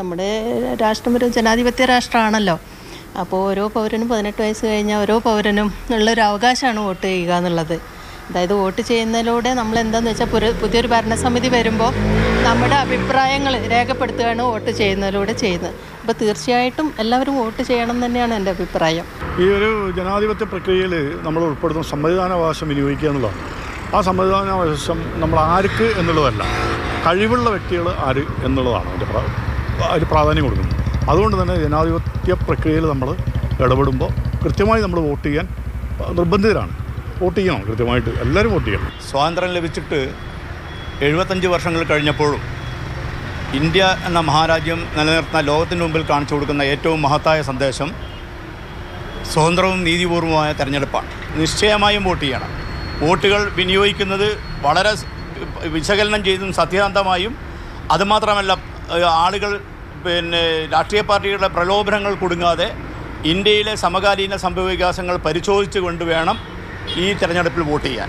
നമ്മുടെ രാഷ്ട്രം ഒരു ജനാധിപത്യ രാഷ്ട്രമാണല്ലോ. അപ്പോൾ ഓരോ പൗരനും പതിനെട്ട് വയസ്സ് കഴിഞ്ഞാൽ ഓരോ പൗരനും ഉള്ളൊരു അവകാശമാണ് വോട്ട് ചെയ്യുക എന്നുള്ളത്. അതായത് വോട്ട് ചെയ്യുന്നതിലൂടെ നമ്മൾ എന്താണെന്ന് വെച്ചാൽ പുര പുതിയൊരു ഭരണസമിതി വരുമ്പോൾ നമ്മുടെ അഭിപ്രായങ്ങൾ രേഖപ്പെടുത്തുകയാണ് വോട്ട് ചെയ്യുന്നതിലൂടെ ചെയ്യുന്നത്. അപ്പോൾ തീർച്ചയായിട്ടും എല്ലാവരും വോട്ട് ചെയ്യണം തന്നെയാണ് എന്റെ അഭിപ്രായം. ഈ ഒരു ജനാധിപത്യ പ്രക്രിയയിൽ നമ്മൾ ഉൾപ്പെടുത്തുന്ന സമ്മതിദാനാവകാശം വിനിയോഗിക്കുക എന്നുള്ളതാണ്. ആ സമ്മതിദാനാവകാശം നമ്മൾ ആർക്ക് എന്നുള്ളതല്ല കഴിവുള്ള വ്യക്തികൾ ആര് എന്നുള്ളതാണ് അതിന്റെ അതിന് പ്രാധാന്യം കൊടുക്കുന്നു. അതുകൊണ്ട് തന്നെ ജനാധിപത്യ പ്രക്രിയയിൽ നമ്മൾ ഇടപെടുമ്പോൾ കൃത്യമായി നമ്മൾ വോട്ട് ചെയ്യാൻ നിർബന്ധിതരാണ്. വോട്ട് ചെയ്യണം കൃത്യമായിട്ട് എല്ലാവരും വോട്ട് ചെയ്യണം. സ്വാതന്ത്ര്യം ലഭിച്ചിട്ട് എഴുപത്തഞ്ച് വർഷങ്ങൾ കഴിഞ്ഞപ്പോഴും ഇന്ത്യ എന്ന മഹാരാജ്യം നിലനിർത്തുന്ന ലോകത്തിന് മുമ്പിൽ കാണിച്ചു കൊടുക്കുന്ന ഏറ്റവും മഹത്തായ സന്ദേശം സ്വതന്ത്രവും നീതിപൂർവമായ തെരഞ്ഞെടുപ്പാണ്. നിശ്ചയമായും വോട്ട് ചെയ്യണം. വോട്ടുകൾ വിനിയോഗിക്കുന്നത് വളരെ വിശകലനം ചെയ്തും സത്യസന്ധമായും അതുമാത്രമല്ല ആളുകൾ പിന്നെ രാഷ്ട്രീയ പാർട്ടികളുടെ പ്രലോഭനങ്ങൾ കൊടുങ്ങാതെ ഇന്ത്യയിലെ സമകാലീന സംഭവവികാസങ്ങൾ പരിശോധിച്ചുകൊണ്ട് വേണം ഈ തെരഞ്ഞെടുപ്പിൽ വോട്ട് ചെയ്യാൻ.